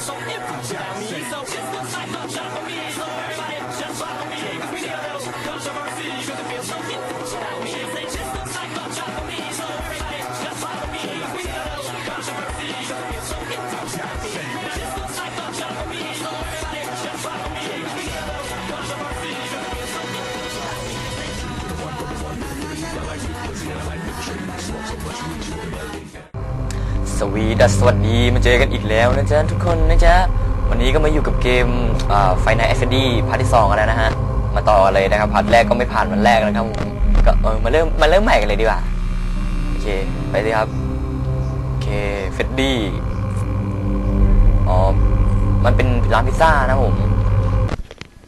so if you got me, so it's the cycle, jump for me, Lord. สวีดัสสวัสดีมาเจอกันอีกแล้วนะจ๊ะทุกคนนะจ๊ะวันนี้ก็มาอยู่กับเกมไฟน a ลเอฟดีพาร์ทที่สองกันแล้วนะฮะมาต่อเลยนะครับพาร์ทแรกก็ไม่ผ่านวันแรกนะครับผมก็เออมาเริ่มมาเริ่มใหม่กันเลยดีกว่าโอเคไปเลยครับโอเคเฟดดี้อ๋อมันเป็นร้านพิซซ่านะผม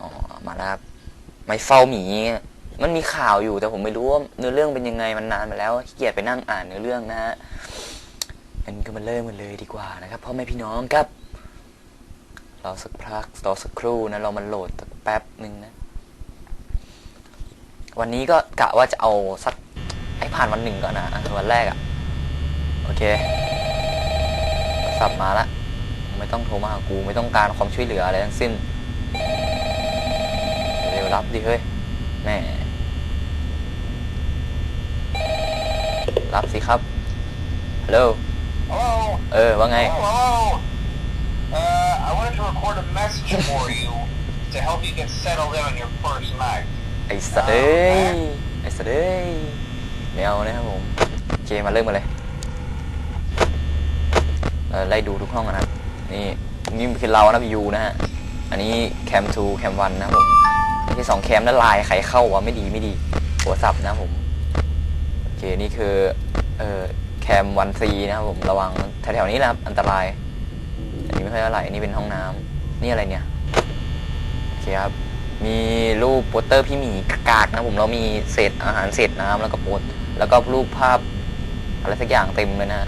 อ๋อมาแล้วครับไม่เฝ้าหมีมันมีข่าวอยู่แต่ผมไม่รู้ว่าเนื้อเรื่องเป็นยังไงมันนานมาแล้วขี้เกียจไปนั่งอ่านเนื้อเรื่องนะฮะันก็มาเริ่มกันเลยดีกว่านะครับพ่อแม่พี่น้องครับรอสักพักรอสักครู่นะเรามันโหลดสักแป๊บหนึ่งนะ วันนี้ก็กะว่าจะเอาสักให้ผ่านวันหนึ่งก่อนนะวันแรกอะ่ะ โอเคโทรศัพท์มาละไม่ต้องโทรมาหากูไม่ต้องการความช่วยเหลืออะไรทั้งสิ้นเร็วรับดิเฮ้ยแม่รับสิครับฮัลโหล เออว่าไง Hello? Uh, I wanted to record a message for you to help you get settled in on your first night. ไอ้สัตว์เอ้ยไอ้สัตว์เอ้ยไม่เอานะครับผมโอเคมาเริ่มกันเลยเออไล่ดูทุกห้องกันนะครับนี่นี่คือเรานะยูนะฮะอันนี้แคม2แคม1นะครับผมไม่ใช่สองแคมแล้วลายใครเข้าวะไม่ดีไม่ดีโทรศัพท์นะครับผมโอเคนี่คือเอ่อ แคมวันซีนะครับผมระวังแถวๆนี้นะครับอันตรายอันนี้ไม่ค่อยเท่าไหร่อันนี่เป็นห้องน้ำนี่อะไรเนี่ยโอเคครับมีรูปโปสเตอร์พี่หมีกากนะผมแล้วมีเศษอาหารเศษน้ำแล้วก็โปสแล้วก็รูปภาพอะไรสักอย่างเต็มเลยนะ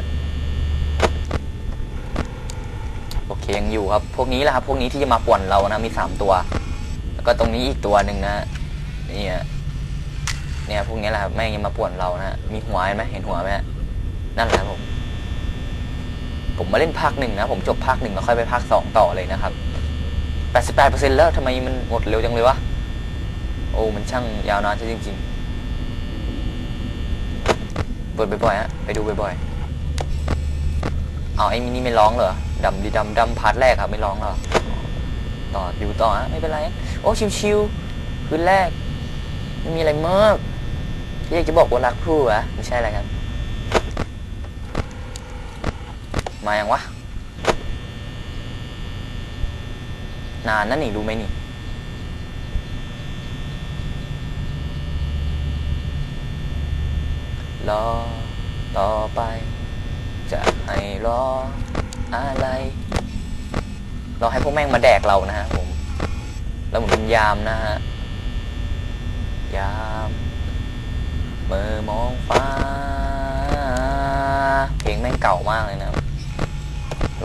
โอเคยังอยู่ครับ พวกนี้แหละครับ พวกนี้ที่จะมาป่วนเรานะมีสามตัว แล้วก็ตรงนี้อีกตัวหนึ่งนะนี่เนี่ยพวกนี้แหละครับแม่งยังมาป่วนเรานะมีหัวเห็นไหมเห็นหัวไหมฮะ นั่นแหละผม ผมมาเล่นภาคหนึ่งนะ ผมจบภาคหนึ่งแล้วค่อยไปภาคสองต่อเลยนะครับ88%แล้วทำไมมันหมดเร็วจังเลยวะ โอ้ มันช่างยาวนานใช่จริง ๆ เปิดบ่อยๆฮะ ไปดูบ่อยๆเอาไอ้มินี่ไม่ร้องเหรอดำดีดำดำพาร์ทแรกครับไม่ร้องเหรอต่ออยู่ต่อฮะไม่เป็นไร โอ้ ชิวๆคืนแรก ไม่มีอะไรมากที่อยากจะบอกว่ารักผู้อะไม่ใช่อะไรครับ มาอย่างวะ นานนั่นนี่รู้ไหมนี่ รอ ต่อไป จะให้รอ อะไร รอให้พวกแม่งมาแดกเรานะฮะผม แล้วเหมือนเป็นยามนะฮะ ยามเมื่อมองฟ้า เพลงแม่งเก่ามากเลยนะ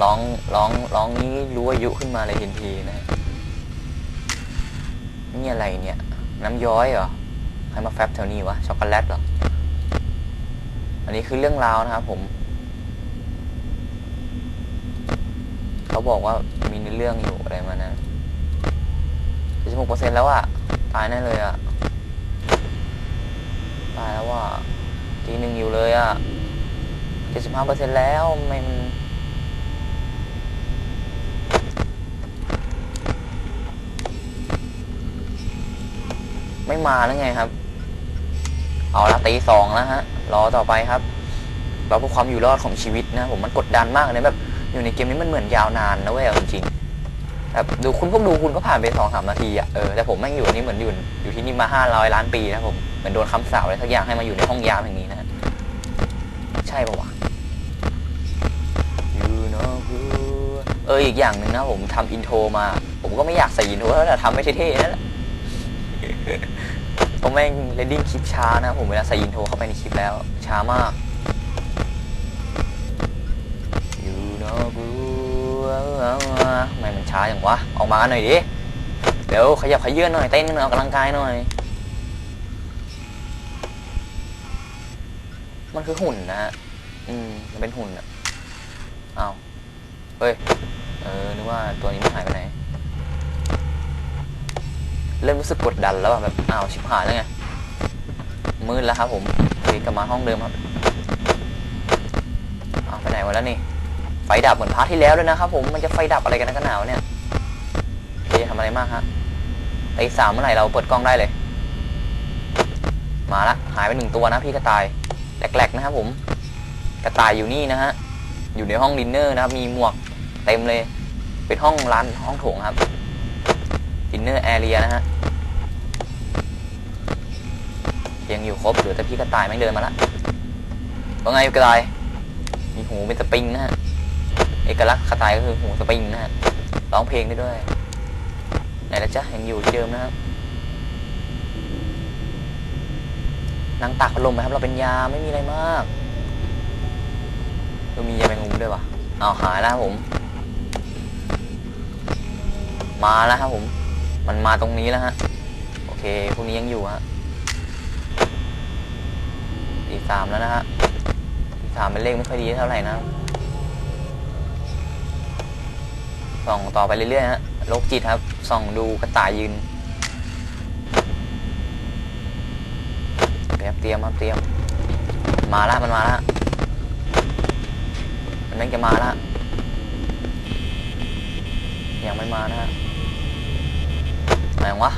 ร้องร้องร้องนี้รู้อายุขึ้นมาเลยทันทีนะนี่อะไรเนี่ย น้ำย้อยเหรอใครมาแฟบแถวนี้วะช็อกโกแลตเหรออันนี้คือเรื่องราวนะครับผมเขาบอกว่ามีในเรื่องอยู่อะไรมานะสิบหกเปอร์เซ็นต์แล้วอะตายแน่เลยอะตายแล้วว่าทีหนึ่งอยู่เลยอะเจ็ดสิบห้าเปอร์เซ็นต์แล้วไมมัน ไม่มาแล้วไงครับ เอาละตีสองแล้วฮะ รอต่อไปครับเรอเพื่อความอยู่รอดของชีวิตนะผมมันกดดันมากเลยแบบอยู่ในเกมนี้มันเหมือนยาวนานนะเว้ยจริงๆแบบดูคุณพวกดูคุณก็ผ่านไปสองสามนาทีอะเออแต่ผมแม่งอยู่นี่เหมือนอยู่อยู่ที่นี่มาห้าร้อยล้านปีนะผมเหมือนโดนคำสาปอะไรสักอย่างให้มาอยู่ในห้องยามแห่างนี้นะใช่ปะวะเอออีกอย่างหนึ่งนะผมทำอินโทรมา ผมก็ไม่อยากใส่อินโทรแล้วแต่ทำไม่เท่ๆนั่นแหละ ผมแม่งเรดดิ้งคลิปช้านะผมเวลาใส่อินโทรเข้าไปในคลิปแล้ว ช้ามาก You know blue ทำไมมันช้าอย่างวะ ออกมาหน่อยดิ เดี๋ยวขยับขยื่นหน่อย เต้นหน่อยออกกำลังกายหน่อย มันคือหุ่นนะฮะ อืม มันเป็นหุ่นอะอ้าวเฮ้ย เออ นึกว่าตัวนี้มันหายไปไหน เริ่มรู้สึกกดดันแล้วแบบอ้าวชิบหายแล้วไงมืดแล้วครับผมโอเคกลับมาห้องเดิมครับเอาไปไหนวะแล้วนี่ไฟดับเหมือนพาร์ทที่แล้วเลยนะครับผมมันจะไฟดับอะไรกันนะกันหนาวเนี่ยโอเคทำอะไรมากฮะตีสามเมื่อไหร่เราเปิดกล้องได้เลย มาละหายไปหนึ่งตัวนะพี่กระต่ายแหลกๆนะครับผมกระต่ายอยู่นี่นะฮะอยู่ในห้องดินเนอร์นะครับมีหมวกเต็มเลย เป็นห้องร้านห้องโถงครับ ดินเนอร์แอเรียนะฮะ ยังอยู่ครบเหลือแต่พี่กระต่ายแม่งเดินมาละว่าไงกระต่าย มีหูเป็นสปริงนะฮะ เอกลักษณ์กระต่ายก็คือหูสปริงนะฮะ ร้องเพลงได้ด้วย ไหนละจ๊ะยังอยู่ที่เดิมนะครับนั่งตากพัดลมไปครับ เราเป็นยาไม่มีอะไรมากเรามียาแมงมุมด้วยวะเอาวหายแล้วครับผม มาแล้วครับผม มันมาตรงนี้แล้วฮะ โอเค พวกนี้ยังอยู่ฮะตีสามแล้วนะฮะตีสามเป็นเลขไม่ค่อยดีเท่าไหร่นะส่องต่อไปเรื่อยๆฮะโรคจิตครับ ส่องดูกระต่ายยืนเตรียมเตรียมครับเตรียม มาละมันมาละมันนั่งจะมาละยังไม่มานะฮะ ไหนวะ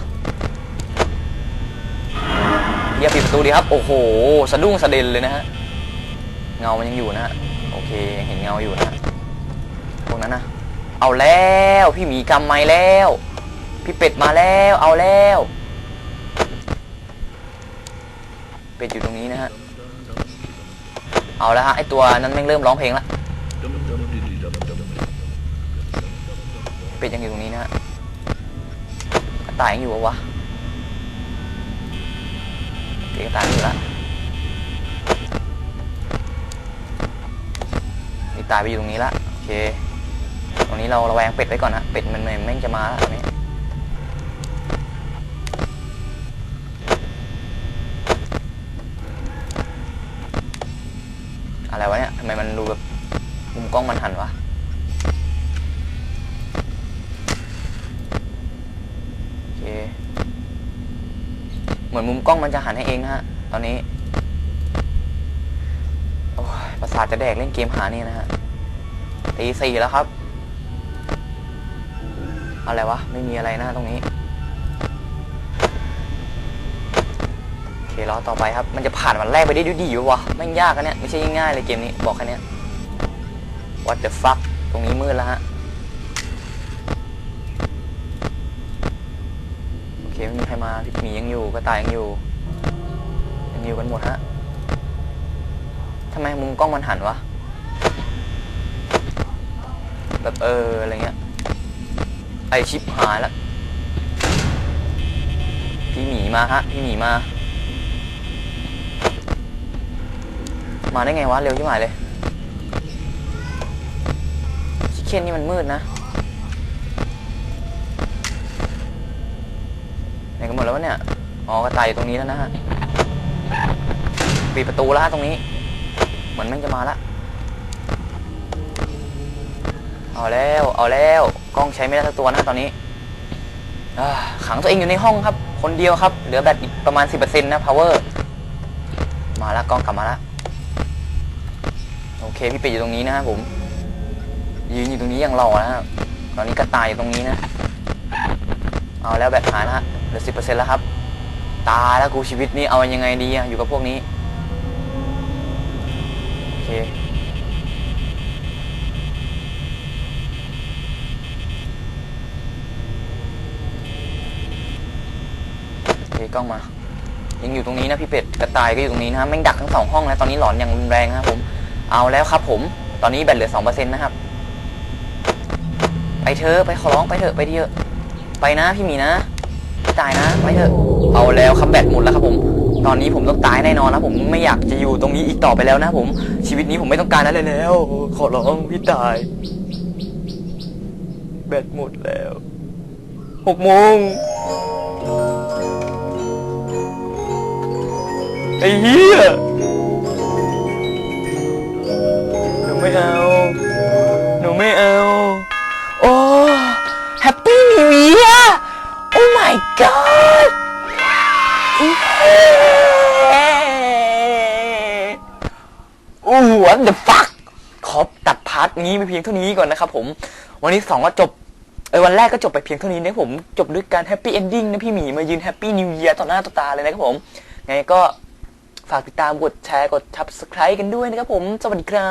เฮียปิดประตูดีครับ โอ้โห สะดุ้งสะเด็นเลยนะฮะ เงามันยังอยู่นะฮะ โอเค ยังเห็นเงาอยู่นะ พวกนั้นนะ เอาแล้ว พี่หมีกำไม้แล้ว พี่เป็ดมาแล้ว เอาแล้ว เป็ดอยู่ตรงนี้นะฮะ เอาแล้วฮะ ไอตัวนั้นแม่งเริ่มร้องเพลงละ เป็ดยังอยู่ตรงนี้นะฮะ ตายยังอยู่ปะวะเคกระต่ายอยู่ละนี่ตายไปอยู่ตรงนี้ละโอเคตรงนี้เราระแวงเป็ดไว้ก่อนนะเป็ดมันแม่งจะมาแล้วตรงนี้อะไรวะเนี่ยทำไมมันดูแบบมุมกล้องมันหันวะ โอเค เห มือนมุมกล้องมันจะหันให้เองนะฮะ ตอนนี้ โอ้ยประสาทจะแดกเล่นเกมหานี่นะฮะ ตีสี่แล้วครับ อะไรวะ ไม่มีอะไรนะตรงนี้ โอเครอต่อไปครับ มันจะผ่านวันแรกไปได้ดีอยู่วะแม่งยากอะเนี่ย ไม่ใช่ง่ายๆเลยเกมนี้ บอกแค่นี้ what the fuck ตรงนี้มืดแล้วฮะ โอ เคไม่มีใครมาพี่หมียังอยู่กระต่ายยังอยู่ยังอยู่กันหมดฮะทำไมมุมกล้องมันหันวะแบบเอออะไรเงี้ยไอชิปหายล้วพี่หมีมาฮะพี่หมีมา มาได้ไงวะเร็วชิบหายเลยชิคเคนนี่มันมืดนะ ไหนกันหมดแล้ววะเนี่ย อ๋อกระต่ายอยู่ตรงนี้แล้วนะฮะ ปิดประตูแล้วฮะตรงนี้ เหมือนแม่งจะมาละ เอาแล้ว เอาแล้ว กล้องใช้ไม่ได้สักตัวนะตอนนี้ขังตัวเองอยู่ในห้องครับ คนเดียวครับ เหลือแบตอีกประมาณ 10%นะ power มาละกล้องกลับมาละ โอเคพี่เป็ดอยู่ตรงนี้นะครับผม ยืนอยู่ตรงนี้อย่างหล่อนะครับตอนนี้กระต่ายอยู่ตรงนี้นะ เอาแล้วแบตหายแล้วฮะ เหลือสิบเปอร์เซ็นต์แล้วครับ ตาแล้วกูชีวิตนี้เอายังไงดีอะอยู่กับพวกนี้ โอเค โอเคกล้องมา ยังอยู่ตรงนี้นะพี่เป็ดกระต่ายก็อยู่ตรงนี้นะแม่งดักทั้งสองห้องแล้วตอนนี้หลอนอย่างรุนแรงนะครับผม เอาแล้วครับผม ตอนนี้แบตเหลือสองเปอร์เซ็นต์นะครับ ไปเถอะไปขอร้องไปเถอะไปเถอะไปนะพี่หมีนะ ตายนะไม่เถอะเอาแล้วครับแบตหมดแล้วครับผม ตอนนี้ผมต้องตายแน่นอนนะผมไม่อยากจะอยู่ตรงนี้อีกต่อไปแล้วนะผม ชีวิตนี้ผมไม่ต้องการนั้นเลยแล้ว ขอร้องพี่ตาย แบตหมดแล้วหกโมงไอ้เหี้ยหนูไม่เอา หนูไม่เอา โอ้แฮปปี้นิวเยีย อ้วันเดอะฟักขอตัดพาร์ทนี้ไปเพียงเท่านี้ก่อนนะครับผม วันนี้สองก็จบเออวันแรกก็จบไปเพียงเท่านี้นะผม จบด้วยการแฮปปี้เอนดิ้งนะพี่หมีมายืนแฮปปี้นิวเยียร์ต่อหน้าต่อตาเลยนะครับผม ไงก็ฝากติดตามกดแชร์กดทับสไครต์กันด้วยนะครับผม สวัสดีครับ